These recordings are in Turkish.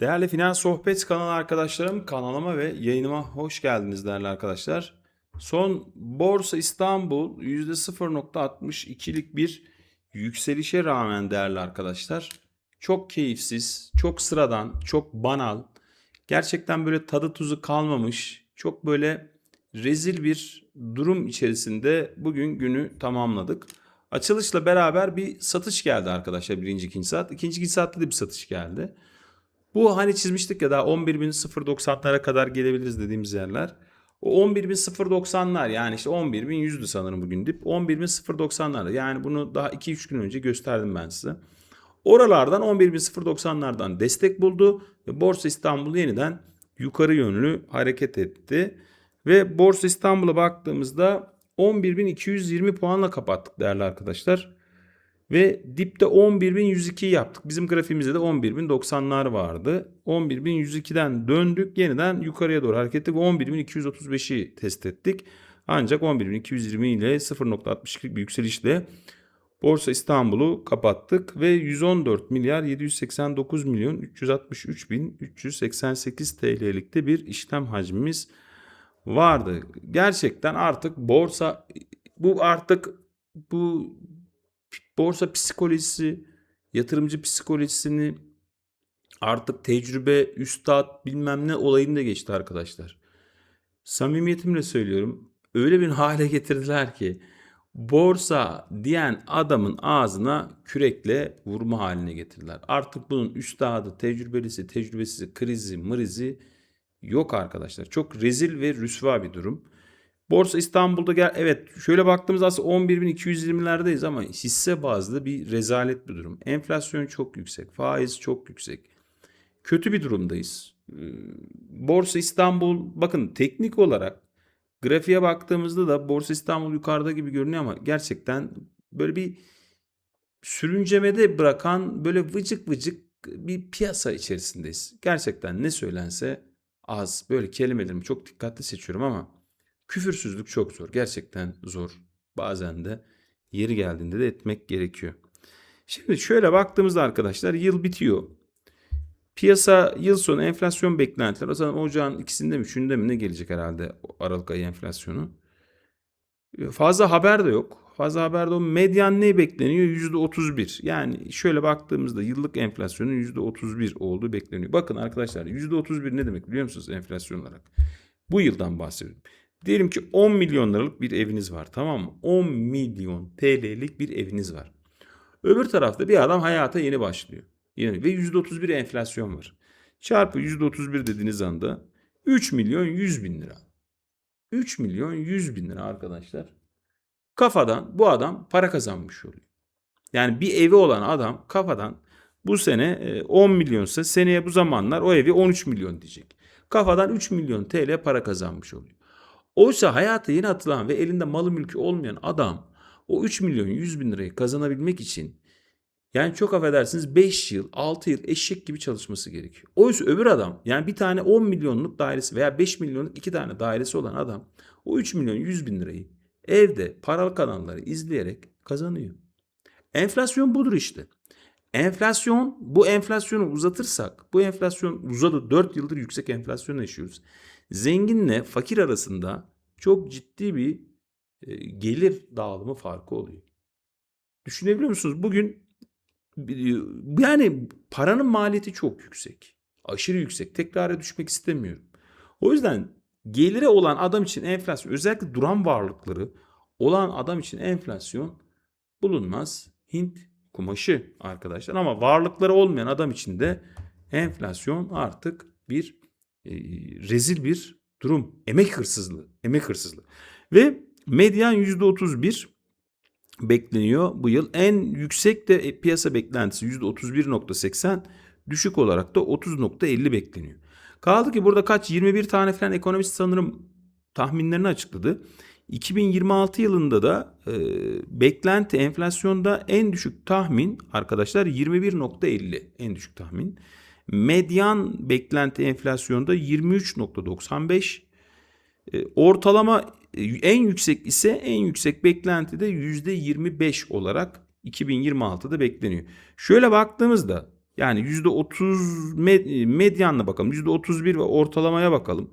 Değerli Finans Sohbet kanalı arkadaşlarım, kanalıma ve yayınıma hoş geldiniz değerli arkadaşlar. Son Borsa İstanbul %0.62'lik bir yükselişe rağmen değerli arkadaşlar çok keyifsiz, çok sıradan, çok banal, gerçekten böyle tadı tuzu kalmamış, çok böyle rezil bir durum içerisinde bugün günü tamamladık. Açılışla beraber bir satış geldi arkadaşlar birinci ikinci saat. İkinci ikinci saatte de bir satış geldi. Bu hani çizmiştik ya daha 11.090'lara kadar gelebiliriz dediğimiz yerler. O 11.090'lar yani işte 11.100'dü sanırım bugün dip. 11.090'larda yani bunu daha 2-3 gün önce gösterdim ben size. Oralardan 11.090'lardan destek buldu ve Borsa İstanbul yeniden yukarı yönlü hareket etti. Ve Borsa İstanbul'a baktığımızda 11.220 puanla kapattık değerli arkadaşlar. Ve dipte 11.102 yaptık. Bizim grafiğimizde de 11.090'lar vardı. 11.102'den döndük. Yeniden yukarıya doğru hareket ettik. 11.235'i test ettik. Ancak 11.220 ile 0.62'lik bir yükselişle Borsa İstanbul'u kapattık ve 114 milyar 789 milyon 363 bin 388 TL'lik de bir işlem hacmimiz vardı. Gerçekten artık borsa bu artık bu borsa psikolojisi, yatırımcı psikolojisini artık tecrübe, üstad bilmem ne olayında geçti arkadaşlar. Samimiyetimle söylüyorum. Öyle bir hale getirdiler ki borsa diyen adamın ağzına kürekle vurma haline getirdiler. Artık bunun üstadı, tecrübelisi, tecrübesizi, krizi, mrizi yok arkadaşlar. Çok rezil ve rüsva bir durum. Borsa İstanbul'da gel evet şöyle baktığımız aslında 11.220'lerdeyiz ama hisse bazlı bir rezalet bir durum. Enflasyon çok yüksek, faiz çok yüksek. Kötü bir durumdayız. Ee, Borsa İstanbul bakın teknik olarak grafiğe baktığımızda da Borsa İstanbul yukarıda gibi görünüyor ama gerçekten böyle bir sürüncemede bırakan böyle vıcık vıcık bir piyasa içerisindeyiz. Gerçekten ne söylense az. Böyle kelimelerimi çok dikkatli seçiyorum ama küfürsüzlük çok zor. Gerçekten zor. Bazen de yeri geldiğinde de etmek gerekiyor. Şimdi şöyle baktığımızda arkadaşlar yıl bitiyor. Piyasa yıl sonu enflasyon beklentileri o zaman ocağın ikisinde mi üçünde mi ne gelecek herhalde Aralık ayı enflasyonu. Fazla haber de yok. Fazla haber de o medyan ne bekleniyor? %31. Yani şöyle baktığımızda yıllık enflasyonun %31 olduğu bekleniyor. Bakın arkadaşlar %31 ne demek biliyor musunuz enflasyon olarak? Bu yıldan bahsediyorum. Diyelim ki 10 milyon liralık bir eviniz var tamam mı? 10 milyon TL'lik bir eviniz var. Öbür tarafta bir adam hayata yeni başlıyor. Yani ve %31 enflasyon var. Çarpı %31 dediğiniz anda 3 milyon 100 bin lira. 3 milyon 100 bin lira arkadaşlar. Kafadan bu adam para kazanmış oluyor. Yani bir evi olan adam kafadan bu sene 10 milyonsa seneye bu zamanlar o evi 13 milyon diyecek. Kafadan 3 milyon TL para kazanmış oluyor. Oysa hayata yeni atılan ve elinde malı mülkü olmayan adam o 3 milyon 100 bin lirayı kazanabilmek için yani çok affedersiniz 5 yıl 6 yıl eşek gibi çalışması gerekiyor. Oysa öbür adam yani bir tane 10 milyonluk dairesi veya 5 milyonluk iki tane dairesi olan adam o 3 milyon 100 bin lirayı evde paralı kanalları izleyerek kazanıyor. Enflasyon budur işte. Enflasyon bu enflasyonu uzatırsak bu enflasyon uzadı 4 yıldır yüksek enflasyon yaşıyoruz. Zenginle fakir arasında çok ciddi bir e, gelir dağılımı farkı oluyor. Düşünebiliyor musunuz? Bugün yani paranın maliyeti çok yüksek. Aşırı yüksek. Tekrara düşmek istemiyorum. O yüzden geliri olan adam için enflasyon özellikle duran varlıkları olan adam için enflasyon bulunmaz. Hint kumaşı arkadaşlar ama varlıkları olmayan adam için de enflasyon artık bir e, rezil bir durum. Emek hırsızlığı. Emek hırsızlığı. Ve medyan %31 bekleniyor bu yıl. En yüksek de piyasa beklentisi %31.80 düşük olarak da 30.50 bekleniyor. Kaldı ki burada kaç 21 tane falan ekonomist sanırım tahminlerini açıkladı. 2026 yılında da e, beklenti enflasyonda en düşük tahmin arkadaşlar 21.50 en düşük tahmin. Medyan beklenti enflasyonda 23.95. E, ortalama e, en yüksek ise en yüksek beklenti de %25 olarak 2026'da bekleniyor. Şöyle baktığımızda Yani %30 med- medyanla bakalım. %31 ve ortalamaya bakalım.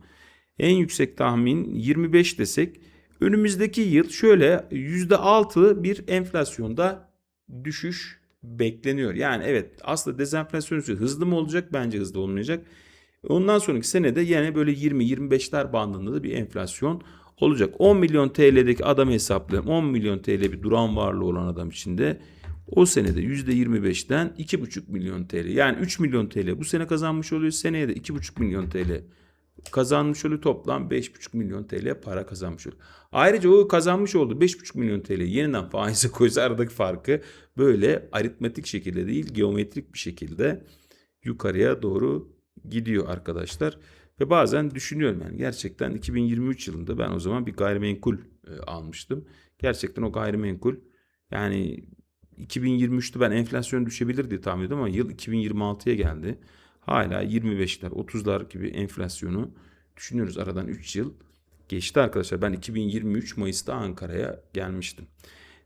En yüksek tahmin 25 desek önümüzdeki yıl şöyle %6 bir enflasyonda düşüş bekleniyor. Yani evet aslında dezenflasyon süreci hızlı mı olacak? Bence hızlı olmayacak. Ondan sonraki senede yine böyle 20-25'ler bandında da bir enflasyon olacak. 10 milyon TL'deki adamı hesaplayalım. 10 milyon TL bir duran varlığı olan adam için de o senede %25'ten 2,5 milyon TL yani 3 milyon TL bu sene kazanmış oluyor. Seneye de 2,5 milyon TL kazanmış oluyor. Toplam 5,5 milyon TL para kazanmış oluyor. Ayrıca o kazanmış olduğu 5,5 milyon TL yeniden faize koysa aradaki farkı böyle aritmetik şekilde değil geometrik bir şekilde yukarıya doğru gidiyor arkadaşlar. Ve bazen düşünüyorum yani gerçekten 2023 yılında ben o zaman bir gayrimenkul e, almıştım. Gerçekten o gayrimenkul yani 2023'te ben enflasyon düşebilir diye tahmin ediyordum ama yıl 2026'ya geldi. Hala 25'ler 30'lar gibi enflasyonu düşünüyoruz. Aradan 3 yıl geçti arkadaşlar. Ben 2023 Mayıs'ta Ankara'ya gelmiştim.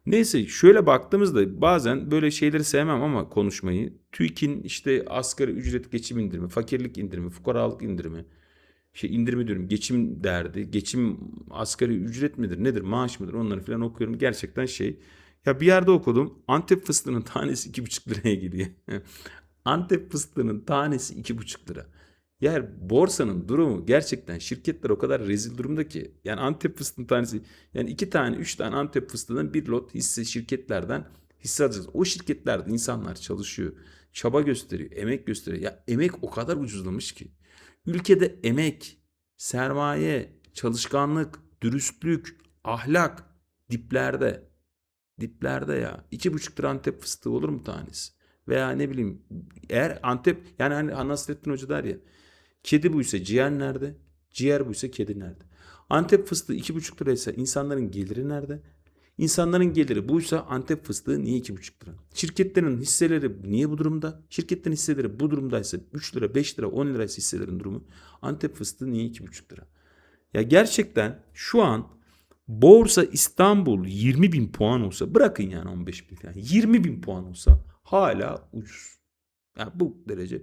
Neyse şöyle baktığımızda bazen böyle şeyleri sevmem ama konuşmayı. TÜİK'in işte asgari ücret geçim indirimi, fakirlik indirimi, fukaralık indirimi, şey indirimi diyorum geçim derdi, geçim asgari ücret midir nedir maaş mıdır onları falan okuyorum. Gerçekten şey ya bir yerde okudum Antep fıstığının tanesi 2,5 liraya gidiyor. Antep fıstığının tanesi 2,5 lira. Yani borsanın durumu gerçekten şirketler o kadar rezil durumda ki. Yani Antep fıstığının tanesi yani iki tane üç tane Antep fıstığından bir lot hisse şirketlerden hisse alacağız. O şirketlerde insanlar çalışıyor. Çaba gösteriyor. Emek gösteriyor. Ya emek o kadar ucuzlamış ki. Ülkede emek, sermaye, çalışkanlık, dürüstlük, ahlak diplerde. Diplerde ya. İki buçuk lira Antep fıstığı olur mu tanesi? Veya ne bileyim eğer Antep yani hani Nasrettin Hoca der ya kedi buysa ciğer nerede? Ciğer buysa kedi nerede? Antep fıstığı iki buçuk liraysa insanların geliri nerede? İnsanların geliri buysa Antep fıstığı niye iki buçuk lira? Şirketlerin hisseleri niye bu durumda? Şirketlerin hisseleri bu durumdaysa 3 lira, 5 lira, 10 liraysa hisselerin durumu Antep fıstığı niye iki buçuk lira? Ya gerçekten şu an Borsa İstanbul 20 bin puan olsa bırakın yani 15 bin falan 20 bin puan olsa hala ucuz. Yani bu derece.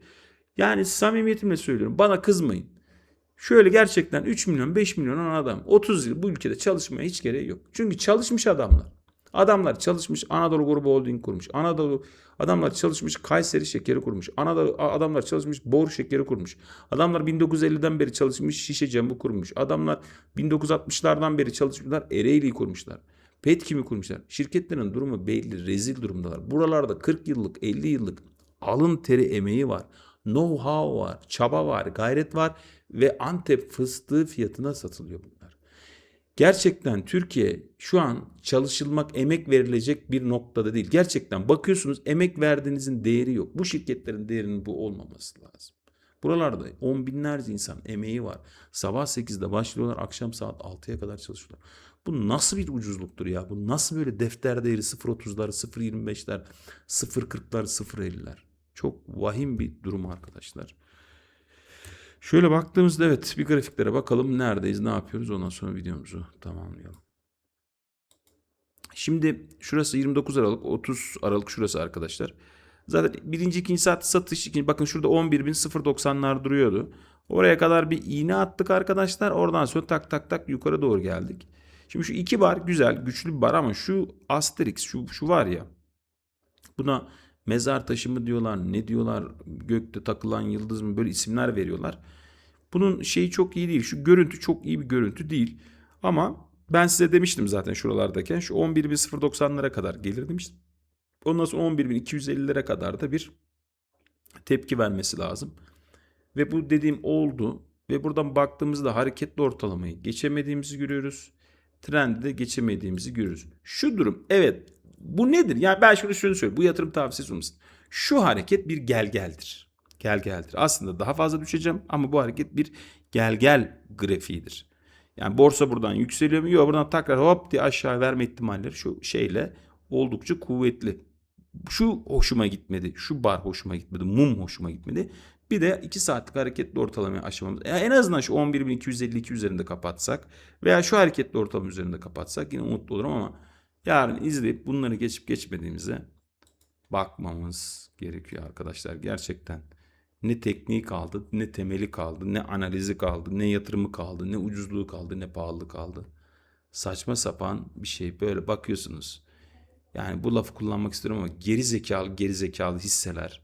Yani samimiyetimle söylüyorum bana kızmayın. Şöyle gerçekten 3 milyon 5 milyon olan adam 30 yıl bu ülkede çalışmaya hiç gereği yok. Çünkü çalışmış adamlar. Adamlar çalışmış Anadolu Grubu Holding kurmuş. Anadolu adamlar çalışmış Kayseri Şekeri kurmuş. Anadolu adamlar çalışmış Bor Şekeri kurmuş. Adamlar 1950'den beri çalışmış Şişe Camı kurmuş. Adamlar 1960'lardan beri çalışmışlar Ereğli'yi kurmuşlar. Petkim'i kurmuşlar. Şirketlerin durumu belli, rezil durumdalar. Buralarda 40 yıllık, 50 yıllık alın teri emeği var. Know-how var, çaba var, gayret var ve Antep fıstığı fiyatına satılıyor bunlar. Gerçekten Türkiye şu an çalışılmak, emek verilecek bir noktada değil. Gerçekten bakıyorsunuz emek verdiğinizin değeri yok. Bu şirketlerin değerinin bu olmaması lazım. Buralarda on binlerce insan emeği var. Sabah 8'de başlıyorlar, akşam saat 6'ya kadar çalışıyorlar. Bu nasıl bir ucuzluktur ya? Bu nasıl böyle defter değeri 0.30'lar, 0.25'ler, 0.40'lar, 0.50'ler? Çok vahim bir durum arkadaşlar. Şöyle baktığımızda evet bir grafiklere bakalım neredeyiz ne yapıyoruz ondan sonra videomuzu tamamlayalım. Şimdi şurası 29 Aralık 30 Aralık şurası arkadaşlar. Zaten birinci ikinci saat satış ikinci bakın şurada 11.090'lar duruyordu. Oraya kadar bir iğne attık arkadaşlar. Oradan sonra tak tak tak yukarı doğru geldik. Şimdi şu iki bar güzel güçlü bir bar ama şu Asterix şu, şu var ya buna mezar taşı mı diyorlar ne diyorlar gökte takılan yıldız mı böyle isimler veriyorlar. Bunun şeyi çok iyi değil şu görüntü çok iyi bir görüntü değil ama ben size demiştim zaten şuralardayken şu 11.090'lara kadar gelir demiştim. Ondan sonra 11.250'lere kadar da bir tepki vermesi lazım. Ve bu dediğim oldu ve buradan baktığımızda hareketli ortalamayı geçemediğimizi görüyoruz. Trendi de geçemediğimizi görüyoruz. Şu durum evet bu nedir? Yani ben şunu şunu söyleyeyim. Bu yatırım tavsiyesi olmasın. Şu hareket bir gel geldir. Gel geldir. Aslında daha fazla düşeceğim ama bu hareket bir gel gel grafiğidir. Yani borsa buradan yükseliyor mu? Yok buradan tekrar hop diye aşağı verme ihtimalleri şu şeyle oldukça kuvvetli. Şu hoşuma gitmedi. Şu bar hoşuma gitmedi. Mum hoşuma gitmedi. Bir de 2 saatlik hareketli ortalamayı aşmamız. Yani en azından şu 11.252 üzerinde kapatsak veya şu hareketli ortalama üzerinde kapatsak yine mutlu olurum ama yarın izleyip bunları geçip geçmediğimize bakmamız gerekiyor arkadaşlar. Gerçekten ne tekniği kaldı, ne temeli kaldı, ne analizi kaldı, ne yatırımı kaldı, ne ucuzluğu kaldı, ne pahalılığı kaldı. Saçma sapan bir şey. Böyle bakıyorsunuz. Yani bu lafı kullanmak istiyorum ama geri zekalı geri zekalı hisseler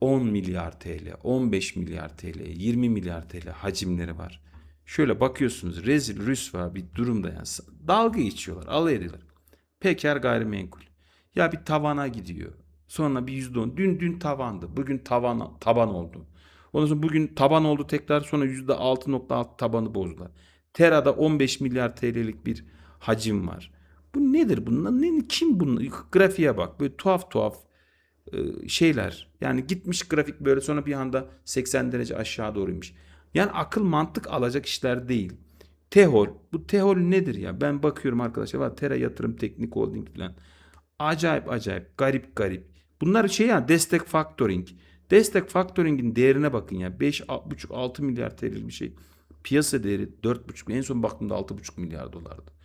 10 milyar TL, 15 milyar TL, 20 milyar TL hacimleri var. Şöyle bakıyorsunuz rezil rüsva bir durumda yani dalga geçiyorlar, alay ediyorlar. Peker gayrimenkul. Ya bir tavana gidiyor. Sonra bir yüzde on. Dün dün tavandı. Bugün tavan taban oldu. Ondan sonra bugün taban oldu tekrar sonra yüzde altı nokta altı tabanı bozdular. Tera'da 15 milyar TL'lik bir hacim var. Bu nedir bunlar? Ne, kim bunlar? Grafiğe bak. Böyle tuhaf tuhaf şeyler. Yani gitmiş grafik böyle sonra bir anda 80 derece aşağı doğruymuş. Yani akıl mantık alacak işler değil. Tehol. Bu Tehol nedir ya? Ben bakıyorum arkadaşlar var Tera Yatırım Teknik Holding falan. Acayip acayip garip garip. Bunlar şey ya destek factoring. Destek factoring'in değerine bakın ya. 5,5-6 milyar TL bir şey. Piyasa değeri 4,5 en son baktığımda 6,5 milyar dolardı.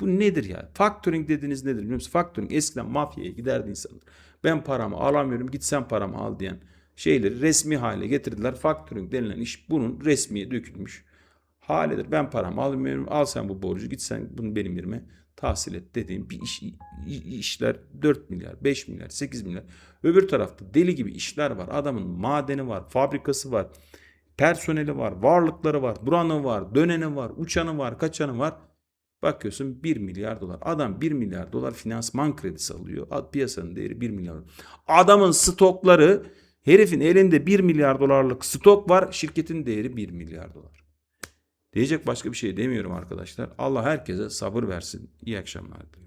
Bu nedir ya? Factoring dediğiniz nedir biliyor musun? Factoring eskiden mafyaya giderdi insanlar. Ben paramı alamıyorum git sen paramı al diyen şeyleri resmi hale getirdiler. Factoring denilen iş bunun resmiye dökülmüş halidir. Ben paramı almıyorum. Al sen bu borcu git sen bunu benim yerime tahsil et dediğim bir iş işler 4 milyar, 5 milyar, 8 milyar. Öbür tarafta deli gibi işler var. Adamın madeni var, fabrikası var, personeli var, varlıkları var, buranı var, döneni var, uçanı var, kaçanı var. Bakıyorsun 1 milyar dolar. Adam 1 milyar dolar finansman kredisi alıyor. Piyasanın değeri 1 milyar dolar. Adamın stokları herifin elinde 1 milyar dolarlık stok var. Şirketin değeri 1 milyar dolar. Diyecek başka bir şey demiyorum arkadaşlar. Allah herkese sabır versin. İyi akşamlar diliyorum.